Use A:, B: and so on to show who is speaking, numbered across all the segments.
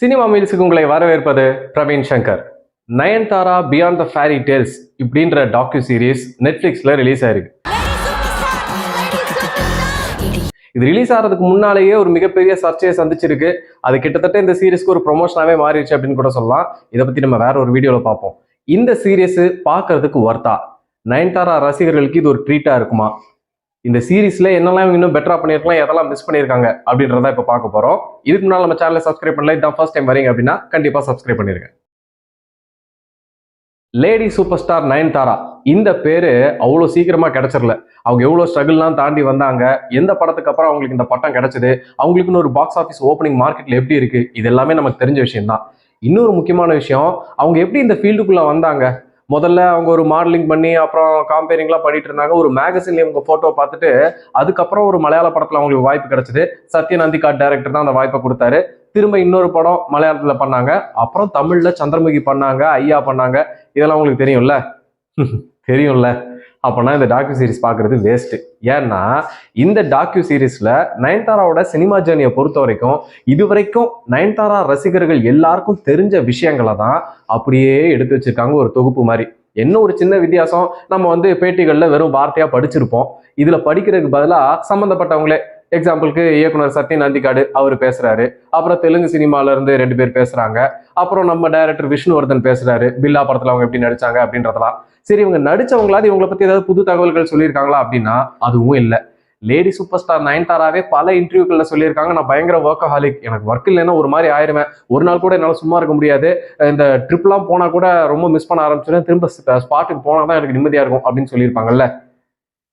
A: Cinema மீல்ஸுக்கு உங்களை வரவேற்பது Praveen Shankar. Nayanthara beyond the fairy tales இப்படின்ற டாக்யூ சீரீஸ் நெட்ஃப்ளிக்ஸ்ல ரிலீஸ் ஆயிருக்கு. இது ரிலீஸ் ஆகிறதுக்கு முன்னாலேயே ஒரு மிகப்பெரிய சர்ச்சையை சந்திச்சிருக்கு. அது கிட்டத்தட்ட இந்த சீரீஸ்க்கு ஒரு ப்ரொமோஷனாவே மாறிடுச்சு அப்படின்னு கூட சொல்லலாம். இதை பத்தி நம்ம வேற ஒரு வீடியோவில் பார்ப்போம். இந்த சீரிஸ் பார்க்கறதுக்கு ஒர்த்தா நயன்தாரா ரசிகர்களுக்கு இது ஒரு ட்ரீட்டா இருக்குமா? இந்த சீரீஸ்ல என்னெல்லாம் இன்னும் பெட்டரா பண்ணிருக்கலாம் எதெல்லாம் மிஸ் பண்ணிருக்காங்க அப்படின்றத இப்ப பார்க்க போறோம். இதுக்கு முன்னால நம்ம சேனலை சப்ஸ்கிரைப் பண்ணல இதான் ஃபர்ஸ்ட் டைம் வரீங்க அப்படின்னா கண்டிப்பா சப்ஸ்கிரைப் பண்ணிருங்க. லேடி சூப்பர் ஸ்டார் நயன்தாரா இந்த பேரு அவ்வளோ சீக்கிரமா கிடைச்சிடல. அவங்க எவ்வளோ ஸ்ட்ரகிள்லாம் தாண்டி வந்தாங்க எந்த படத்துக்கு அப்புறம் அவங்களுக்கு இந்த பட்டம் கிடைச்சது அவங்களுக்குன்னு ஒரு பாக்ஸ் ஆஃபீஸ் ஓப்பனிங் மார்க்கெட்ல எப்படி இருக்கு இது எல்லாமே நமக்கு தெரிஞ்ச விஷயம் தான் இன்னொரு முக்கியமான விஷயம் அவங்க எப்படி இந்த ஃபீல்டுக்குள்ள வந்தாங்க முதல்ல அவங்க ஒரு மாடலிங் பண்ணி அப்புறம் காம்பேரிங்லாம் பண்ணிட்டு இருந்தாங்க. ஒரு மேகசின்ல இவங்க போட்டோ பார்த்துட்டு அதுக்கப்புறம் ஒரு மலையாள படத்துல அவங்களுக்கு வாய்ப்பு கிடைச்சது. சத்யநந்திகா டைரக்டர் தான் அந்த வாய்ப்பை கொடுத்தாரு. திரும்ப இன்னொரு படம் மலையாளத்துல பண்ணாங்க. அப்புறம் தமிழ்ல சந்திரமுகி பண்ணாங்க ஐயா பண்ணாங்க. இதெல்லாம் உங்களுக்கு தெரியும்ல? தெரியும்ல? அப்போனா இந்த டாக்யூ சீரிஸ் பார்க்கறது வேஸ்ட்டு ஏன்னா இந்த டாக்யூ சீரீஸில் நயன்தாராவோட சினிமா ஜேர்னியை பொறுத்த வரைக்கும் இது வரைக்கும் நயன்தாரா ரசிகர்கள் எல்லாருக்கும் தெரிஞ்ச விஷயங்களை தான் அப்படியே எடுத்து வச்சிருக்காங்க ஒரு தொகுப்பு மாதிரி. என்ன ஒரு சின்ன வித்தியாசம்? நம்ம வந்து பேட்டிகளில் வெறும் வார்த்தையாக படிச்சிருப்போம். இதில் படிக்கிறதுக்கு பதிலாக சம்மந்தப்பட்டவங்களே எக்ஸாம்பிளுக்கு இயக்குனர் சத்யன் நந்திகாடு அவர் பேசுறாரு. அப்புறம் தெலுங்கு சினிமால இருந்து ரெண்டு பேர் பேசுறாங்க. அப்புறம் நம்ம டைரக்டர் விஷ்ணுவர்தன் பேசுறாரு. பில்லா படத்துல அவங்க எப்படி நடிச்சாங்க அப்படின்றதெல்லாம். சரி இவங்க நடிச்சவங்களாவது இவங்களை பத்தி ஏதாவது புது தகவல்கள் சொல்லியிருக்காங்களா அப்படின்னா அதுவும் இல்லை. லேடி சூப்பர் ஸ்டார் நயன்தாராவே பல இன்டர்வியூக்கள்ல சொல்லியிருக்காங்க. நான் பயங்கர ஒர்க்காலிக் எனக்கு ஒர்க் இல்லைன்னா ஒரு மாதிரி ஆயிருவேன். ஒரு நாள் கூட என்னால் சும்மா இருக்க முடியாது. இந்த ட்ரிப்லாம் போனா கூட ரொம்ப மிஸ் பண்ண ஆரம்பிச்சிடும் திரும்ப ஸ்பாட்டுக்கு போனா தான் எனக்கு நிம்மதியா இருக்கும் அப்படின்னு சொல்லியிருப்பாங்கல்ல.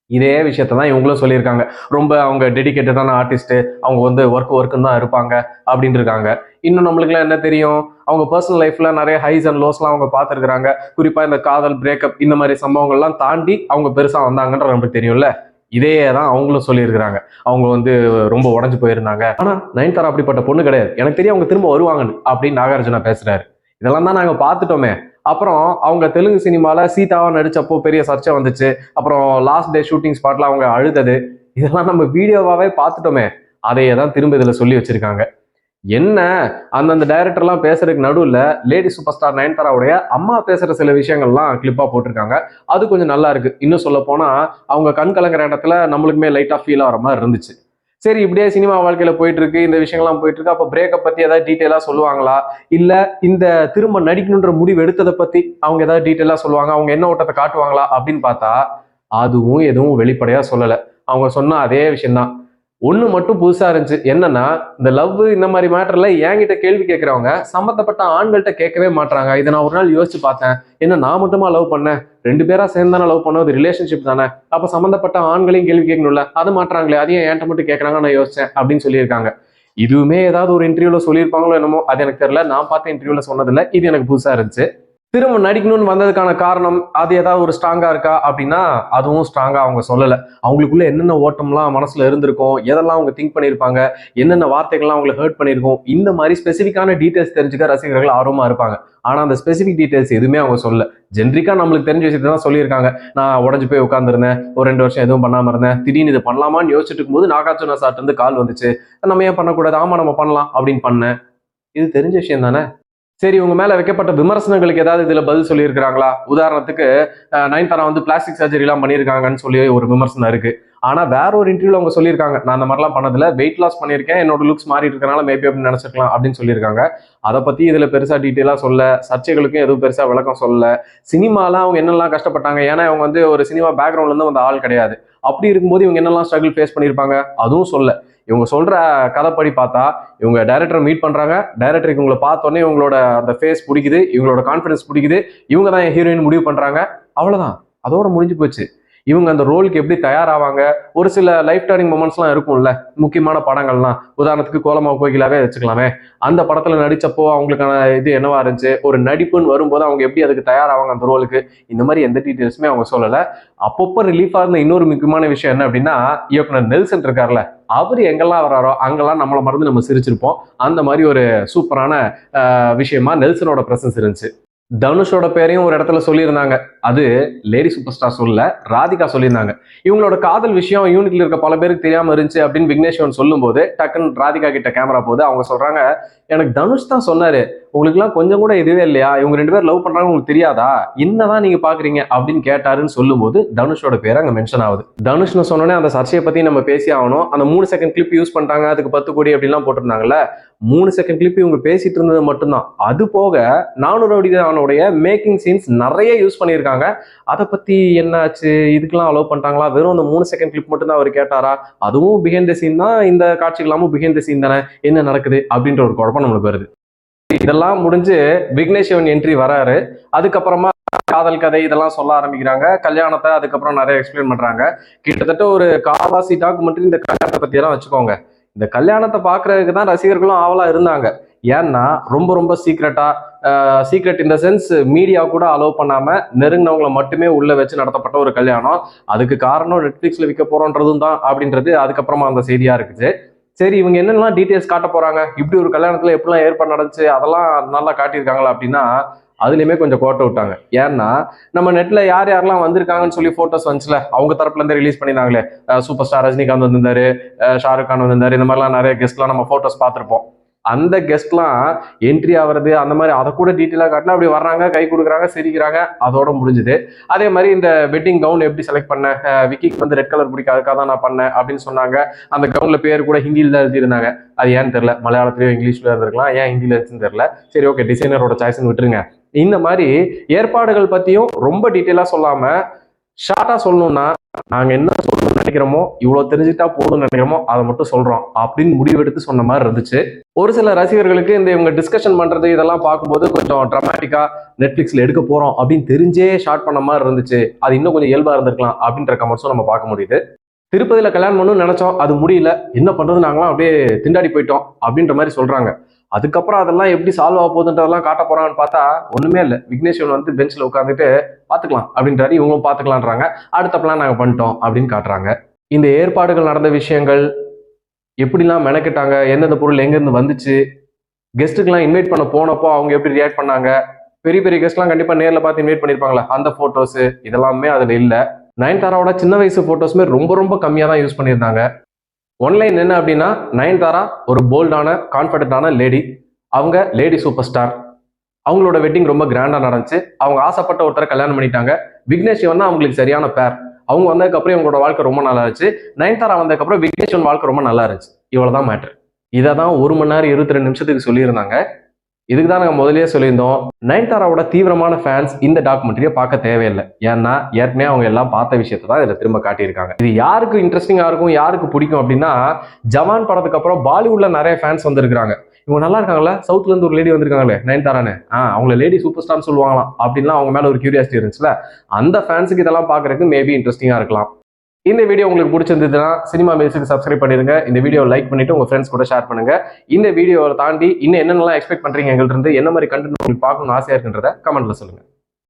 A: இதே விஷயத்த தான் இவங்களும் சொல்லியிருக்காங்க. ரொம்ப அவங்க டெடிக்கேட்டடான ஆர்டிஸ்ட்டு அவங்க வந்து ஒர்க் ஒர்க்குன்னு தான் இருப்பாங்க அப்படின்னு இருக்காங்க இன்னும் நம்மளுக்குலாம் என்ன தெரியும்? அவங்க பர்சனல் லைஃப்ல நிறைய ஹைஸ் அண்ட் லோஸ்லாம் அவங்க பார்த்துருக்குறாங்க. குறிப்பாக இந்த காதல் பிரேக்கப் இந்த மாதிரி சம்பவங்கள்லாம் தாண்டி அவங்க பெருசாக வந்தாங்கன்ற நமக்கு தெரியும்ல. இதே தான் அவங்களும் சொல்லியிருக்கிறாங்க. அவங்க வந்து ரொம்ப உடஞ்சு போயிருந்தாங்க. ஆனால் நயன்தாரா அப்படிப்பட்ட பொண்ணு கிடையாது. எனக்கு தெரியும் அவங்க திரும்ப வருவாங்கன்னு அப்படின்னு நாகார்ஜுனா பேசுறாரு. இதெல்லாம் தான் நாங்கள் பார்த்துட்டோமே. அப்புறம் அவங்க தெலுங்கு சினிமால சீதாவா நடிச்சப்போ பெரிய சர்ச்சை வந்துச்சு. அப்புறம் லாஸ்ட் டே ஷூட்டிங் ஸ்பாட்ல அவங்க அழுதது. இதெல்லாம் நம்ம வீடியோவாவே பார்த்துட்டோமே. அதையே தான் திரும்ப இதில் சொல்லி வச்சிருக்காங்க. என்ன? அந்தந்த டைரக்டர்லாம் பேசுறதுக்கு நடுவில் லேடி சூப்பர் ஸ்டார் நயன்தாராவுடைய அம்மா பேசுற சில விஷயங்கள்லாம் கிளிப்பா போட்டிருக்காங்க. அது கொஞ்சம் நல்லா இருக்கு. இன்னும் சொல்ல போனா அவங்க கண் கலங்குற இடத்துல நம்மளுக்குமே லைட்டா ஃபீல் ஆகிற மாதிரி இருந்துச்சு. சரி இப்படியே சினிமா வாழ்க்கையில போயிட்டு இருக்கு இந்த விஷயங்கள்லாம் போயிட்டு இருக்கு அப்போ பிரேக்கப் பத்தி ஏதாவது டீட்டெயிலா சொல்லுவாங்களா? இல்ல இந்த திரும்ப நடிக்கணுன்ற முடிவு எடுத்ததை பத்தி அவங்க ஏதாவது டீட்டெயிலா சொல்லுவாங்க? அவங்க என்ன ஓட்டத்தை காட்டுவாங்களா? அப்படின்னு பார்த்தா அதுவும் எதுவும் வெளிப்படையா சொல்லல. அவங்க சொன்ன அதே விஷயம்தான். ஒன்று மட்டும் புதுசாக இருந்துச்சு. என்னன்னா இந்த லவ் இந்த மாதிரி மேட்டர்ல என்கிட்ட கேள்வி கேட்குறவங்க சம்மந்தப்பட்ட ஆண்கள்கிட்ட கேட்கவே மாட்டாங்க இதை நான் ஒரு நாள் யோசிச்சு பார்த்தேன். என்ன நான் மட்டுமா லவ் பண்ணேன்? ரெண்டு பேரா சேர்ந்து தானே லவ் பண்ணது ரிலேஷன்ஷிப் தானே? அப்போ சம்மந்தப்பட்ட ஆண்களையும் கேள்வி கேட்கணும்ல. அது மாட்டாங்களே அதையும் என்கிட்ட மட்டும் கேட்குறாங்க நான் யோசிச்சேன் அப்படின்னு சொல்லியிருக்காங்க. இதுவுமே ஏதாவது ஒரு இன்டர்வியூவில் சொல்லியிருப்பாங்களோ என்னமோ அது எனக்கு தெரியல. நான் பார்த்த இன்டர்வியூவில் சொன்னதில்லை. இது எனக்கு புதுசாக இருந்துச்சு. திரும்ப நடிக்கணும்னு வந்ததுக்கான காரணம் அது ஏதாவது ஒரு ஸ்ட்ராங்கா இருக்கா? அப்படின்னா அதுவும் ஸ்ட்ராங்கா அவங்க சொல்லலை. அவங்களுக்குள்ள என்னென்ன ஓட்டம்லாம் மனசுல இருந்திருக்கும் எதெல்லாம் அவங்க திங்க் பண்ணியிருப்பாங்க என்னென்ன வார்த்தைகள்லாம் அவங்களை ஹர்ட் பண்ணியிருக்கும் இந்த மாதிரி ஸ்பெசிஃபிக்கான டீட்டெயில்ஸ் தெரிஞ்சுக்க ரசிகர்கள் ஆர்வமா இருப்பாங்க. ஆனா அந்த ஸ்பெசிஃபிக் டீட்டெயில்ஸ் எதுவுமே அவங்க சொல்லல. ஜென்ரிக்கா நம்மளுக்கு தெரிஞ்ச விஷயத்தை தான் சொல்லியிருக்காங்க. நான் உடஞ்சு போய் உட்காந்துருந்தேன் ஒரு ரெண்டு வருஷம் எதுவும் பண்ணாம இருந்தேன் திடீர்னு இது பண்ணலாமான்னு யோசிச்சுட்டு இருக்கும்போது நாகார்ஜுனா சார்ட்டு இருந்து கால் வந்துச்சு. நம்ம ஏன் பண்ணக்கூடாது? ஆமா நம்ம பண்ணலாம் அப்படின்னு பண்ணேன். இது தெரிஞ்ச விஷயம் தானே? சரி உங்க மேல வைக்கப்பட்ட விமர்சனங்களுக்கு ஏதாவது இதுல பதில் சொல்லியிருக்கிறாங்களா? உதாரணத்துக்கு அஹ், நயன்தாரா வந்து பிளாஸ்டிக் சர்ஜரி எல்லாம் பண்ணியிருக்காங்கன்னு சொல்லி ஒரு விமர்சனம் இருக்கு. ஆனால் வேற ஒரு இன்டர்வியூவில் அவங்க சொல்லியிருக்காங்க நான் அந்த மாதிரிலாம் பண்ணதில்ல. வெயிட் லாஸ் பண்ணியிருக்கேன். என்னோட லுக்ஸ் மாறி இருக்கனால மேபி அப்படின்னு நினச்சிருக்கலாம் அப்படின்னு சொல்லியிருக்காங்க. அதை பற்றி இதில் பெருசாக டீட்டெயிலாக சொல்ல சர்ச்சைகளுக்கும் எதுவும் பெருசாக விளக்கம் சொல்ல சினிமாலாம் அவங்க என்னெல்லாம் கஷ்டப்பட்டாங்க? ஏன்னா அவங்க வந்து ஒரு சினிமா பேக்ரவுண்ட்லேருந்து வந்த ஆள் கிடையாது. அப்படி இருக்கும்போது இவங்க என்னெல்லாம் ஸ்ட்ரகிள் ஃபேஸ் பண்ணியிருப்பாங்க? அதுவும் சொல்ல. இவங்க சொல்கிற கதைப்படி பார்த்தா இவங்க டைரக்டரை மீட் பண்ணுறாங்க டைரக்டருக்கு இவங்களை பார்த்தோன்னே இவங்களோட அந்த ஃபேஸ் பிடிக்குது. இவங்களோட கான்ஃபிடன்ஸ் பிடிக்குது. இவங்க தான் ஹீரோயின் முடிவு பண்ணுறாங்க அவ்வளோதான் அதோட முடிஞ்சு போச்சு. இவங்க அந்த ரோலுக்கு எப்படி தயாராவாங்க? ஒரு சில லைஃப் டர்னிங் மூமெண்ட்ஸ்லாம் இருக்கும்ல. முக்கியமான படங்கள்லாம். உதாரணத்துக்கு கோலமா கோகிலாவே வச்சுக்கலாமே. அந்த படத்தில் நடித்தப்போ அவங்களுக்கான இது என்னவா இருந்துச்சு? ஒரு நடிப்புன்னு வரும்போது அவங்க எப்படி அதுக்கு தயாராவாங்க அந்த ரோலுக்கு? இந்த மாதிரி எந்த டீட்டெயில்ஸுமே அவங்க சொல்லலை. அப்பப்போ ரிலீஃபாக இருந்த இன்னொரு முக்கியமான விஷயம் என்ன அப்படின்னா இயக்குனர் நெல்சன் இருக்கார்ல. அவர் எங்கெல்லாம் வராரோ அங்கெல்லாம் நம்மளை மறந்து நம்ம சிரிச்சிருப்போம். அந்த மாதிரி ஒரு சூப்பரான விஷயமா நெல்சனோட ப்ரெசன்ஸ் இருந்துச்சு. தனுஷோட பேரையும் ஒரு இடத்துல சொல்லியிருந்தாங்க. அது லேடி சூப்பர் ஸ்டார் சொல்ல ராதிகா சொல்லியிருந்தாங்க. இவங்களோட காதல் விஷயம் யூனிட்ல இருக்க பல பேருக்கு தெரியாம இருந்துச்சு அப்படின்னு விக்னேஷ்வன் சொல்லும் போது டக்குன்னு ராதிகா கிட்ட கேமரா போது அவங்க சொல்றாங்க எனக்கு தனுஷ் தான் சொன்னாரு. உங்களுக்குலாம் கொஞ்சம் கூட இதுவே இல்லையா? இவங்க ரெண்டு பேரும் லவ் பண்றாங்க உங்களுக்கு தெரியாதா? என்னதான் நீங்க பாக்குறீங்க அப்படின்னு கேட்டாருன்னு சொல்லும்போது தனுஷோட பேர் அங்க மென்ஷன் ஆகுது. தனுஷ்னு சொன்னோன்னே அந்த சர்ச்சையை பத்தி நம்ம பேசி ஆகணும். அந்த மூணு செகண்ட் கிளிப் யூஸ் பண்றாங்க அதுக்கு பத்து கோடி அப்படிலாம் போட்டிருந்தாங்கல்ல? மூணு செகண்ட் கிளிப் இவங்க பேசிட்டு இருந்தது மட்டும்தான். அது போக நானூறு அடிதானுடைய மேக்கிங் சீன்ஸ் நிறைய யூஸ் பண்ணியிருக்காங்க. அதை பத்தி என்னாச்சு? இதுக்கெல்லாம் அலோவ் பண்ணிட்டாங்களா வெறும் அந்த மூணு செகண்ட் கிளிப் மட்டும் தான் அவர் கேட்டாரா? அதுவும் பிஹைண்ட் த சீன் தான் இந்த காட்சிகளாமும் பிஹைண்ட் த சீன் தானே? என்ன நடக்குது? அப்படின்ற ஒரு குழப்பம் நம்மளுக்கு வருது. இதெல்லாம் முடிஞ்சு விக்னேஷ்வன் என்ட்ரி வராரு. அதுக்கப்புறமா காதல் கதை இதெல்லாம் சொல்ல ஆரம்பிக்கிறாங்க. கல்யாணத்தை அதுக்கப்புறம் நிறைய எக்ஸ்பிளைன் பண்றாங்க. கிட்டத்தட்ட ஒரு காவாசி டாக்குமெண்ட்ரி இந்த கல்யாணத்தை பத்தி எல்லாம் வச்சுக்கோங்க. இந்த கல்யாணத்தை பாக்குறதுக்கு தான் ரசிகர்களும் ஆவலா இருந்தாங்க. ஏன்னா ரொம்ப ரொம்ப சீக்ரெட்டா சீக்ரெட் இந்த சென்ஸ் மீடியா கூட அலோவ் பண்ணாம நெருங்கினவங்களை மட்டுமே உள்ள வச்சு நடத்தப்பட்ட ஒரு கல்யாணம். அதுக்கு காரணம் நெட்ஃபிளிக்ஸ்ல விற்க போறோன்றதும் தான் அப்படின்றது அதுக்கப்புறமா அந்த செய்தியா இருக்குது. சரி இவங்க என்னெல்லாம் டீட்டெயில்ஸ் காட்ட போறாங்க? இப்படி ஒரு கல்யாணத்துல எப்படிலாம் ஏற்பாடு நடந்துச்சு? அதெல்லாம் நல்லா காட்டியிருக்காங்களா அப்படின்னா அதுலயுமே கொஞ்சம் கோட்டை விட்டாங்க. ஏன்னா நம்ம நெட்ல யார் யாரெல்லாம் வந்திருக்காங்கன்னு சொல்லி போட்டோஸ் வந்துச்சுல அவங்க தரப்புல இருந்து ரிலீஸ் பண்ணியிருந்தாங்களே. சூப்பர் ஸ்டார் ரஜினிகாந்த் வந்திருந்தாரு ஷாருக் கான் வந்திருந்தாரு இந்த மாதிரிலாம் நிறைய கெஸ்ட்லாம் நம்ம போட்டோஸ் பார்த்துருப்போம். அந்த கெஸ்ட்லாம் என்ட்ரி ஆகிறது அந்த மாதிரி அதை கூட டீட்டெயிலாக காட்டினா அப்படி வர்றாங்க கை கொடுக்குறாங்க சிரிக்கிறாங்க அதோட முடிஞ்சுது. அதே மாதிரி இந்த வெட்டிங் கவுன் எப்படி செலக்ட் பண்ண விக்கிக்கு வந்து ரெட் கலர் பிடிக்கும் அதுக்காக தான் நான் பண்ணேன் அப்படின்னு சொன்னாங்க. அந்த கவுனில் பேர் கூட ஹிந்தியில் தான் எழுதியிருந்தாங்க. அது ஏன்னு தெரில மலையாளத்திலயோ இங்கிலீஷ்ல இருந்திருக்கலாம் ஏன் ஹிந்தியில் இருந்துச்சுன்னு தெரில சரி ஓகே டிசைனரோட சாய்ஸ்னு விட்டுருங்க. இந்த மாதிரி ஏற்பாடுகள் பத்தியும் ரொம்ப டீட்டெயிலாக சொல்லாம ஷார்ட்டாக சொல்லணும்னா நாங்கள் என்ன சொல்லணும்னு நினைக்கிறோமோ இவ்வளவு தெரிஞ்சுக்கிட்டா போதும்னு நினைக்கிறோமோ அதை மட்டும் சொல்றோம் அப்படின்னு முடிவெடுத்து சொன்ன மாதிரி இருந்துச்சு. ஒரு சில ரசிகர்களுக்கு இந்த இவங்க டிஸ்கஷன் பண்றது இதெல்லாம் பார்க்கும்போது கொஞ்சம் ட்ரமாட்டிக்கா நெட்ஃபிளிக்ஸ்ல எடுக்க போறோம் அப்படின்னு தெரிஞ்சே ஷார்ட் பண்ண மாதிரி இருந்துச்சு. அது இன்னும் கொஞ்சம் இயல்பா இருந்திருக்கலாம் அப்படின்ற கமெண்ட்ஸும் நம்ம பார்க்க முடியுது. திருப்பதியில கல்யாணம் பண்ணணும்னு நினைச்சோம் அது முடியல. என்ன பண்றது நாங்களாம் அப்படியே திண்டாடி போயிட்டோம் அப்படின்ற மாதிரி சொல்றாங்க. அதுக்கப்புறம் அதெல்லாம் எப்படி சால்வ் ஆக போகுதுன்றதெல்லாம் காட்ட போறாங்கன்னு பார்த்தா ஒண்ணுமே இல்லை. விக்னேஸ்வன் வந்து பெஞ்சில் உட்காந்துட்டு பாத்துக்கலாம் அப்படின்றாரு. இவங்களும் பாத்துக்கலான்றாங்க அடுத்த பிளான் நாங்க பண்ணிட்டோம் அப்படின்னு காட்டுறாங்க. இந்த ஏற்பாடுகள் நடந்த விஷயங்கள் எப்படிலாம் மெனக்கிட்டாங்க எந்தெந்த பொருள் எங்கேருந்து வந்துச்சு கெஸ்ட்டுக்கெல்லாம் இன்வைட் பண்ண போனப்போ அவங்க எப்படி ரியாக்ட் பண்ணாங்க பெரிய பெரிய கெஸ்ட்லாம் கண்டிப்பாக நேரில் பார்த்து இன்வைட் பண்ணியிருப்பாங்களே அந்த போட்டோஸ் இதெல்லாமே அதில் இல்லை. நயன்தாராவோட சின்ன வயசு ஃபோட்டோஸுமே ரொம்ப ரொம்ப கம்மியாக தான் யூஸ் பண்ணியிருந்தாங்க. ஒன்லைன் என்ன அப்படின்னா நயன்தாரா ஒரு போல்டான கான்ஃபிடென்டான லேடி அவங்க லேடி சூப்பர் ஸ்டார் அவங்களோட வெட்டிங் ரொம்ப கிராண்டாக நடந்துச்சு. அவங்க ஆசைப்பட்ட ஒருத்தரை கல்யாணம் பண்ணிட்டாங்க. விக்னேஷ் சிவன் அவங்களுக்கு சரியான பேர் அவங்க வந்ததுக்கப்புறம் இவங்களோட வாழ்க்கை ரொம்ப நல்லா இருந்துச்சு. நயன்தாரா வந்ததுக்கப்புறம் விக்னேஷ் வாழ்க்கை ரொம்ப நல்லா இருந்துச்சு. இவ்வளோதான் மேட்ரு இதை தான் ஒரு மணி நேரம் இருபத்தி ரெண்டு நிமிஷத்துக்கு சொல்லியிருந்தாங்க. இதுக்கு தான் நாங்கள் முதலே சொல்லியிருந்தோம். நயன்தாராவோட தீவிரமான ஃபேன்ஸ் இந்த டாக்குமெண்ட்ரியை பார்க்க தேவையில்லை. ஏன்னா ஏற்கனவே அவங்க எல்லாம் பார்த்த விஷயத்தை தான் இதில் திரும்ப காட்டியிருக்காங்க. இது யாருக்கு இன்ட்ரெஸ்டிங்காக இருக்கும் யாருக்கு பிடிக்கும் அப்படின்னா ஜவான் படத்துக்கு அப்புறம் பாலிவுட்ல நிறைய ஃபேன்ஸ் வந்திருக்காங்க இவங்க நல்லா இருக்காங்களா சவுத்ல இருந்து ஒரு லேடி வந்திருக்காங்களே நயன்தாரான்னு. ஆ அவங்கள லேடி சூப்பர் ஸ்டார்னு சொல்லுவாங்களாம். அப்படின்லாம் அவங்க மேல ஒரு கியூரியாசிட்டி இருந்துச்சுல? அந்த ஃபேன்ஸுக்கு இதெல்லாம் பார்க்கறதுக்கு மேபி இன்ட்ரெஸ்டிங்காக இருக்கலாம். இந்த வீடியோ உங்களுக்கு பிடிச்சிருந்ததுன்னா சினிமா மியூசிக் சப்ஸ்கிரைப் பண்ணிருங்க இந்த வீடியோ லைக் பண்ணிட்டு உங்க ஃப்ரெண்ட்ஸ் கூட ஷேர் பண்ணுங்க. இந்த வீடியோவை தாண்டி இன்னும் என்னென்னலாம் எக்ஸ்பெக்ட் பண்றீங்க எங்கள்ட்ட இருந்து என்ன மாதிரி கண்டென்ட் உங்களுக்கு பார்க்கணும்னு ஆசையா இருக்குன்றத கமெண்ட்ல சொல்லுங்க.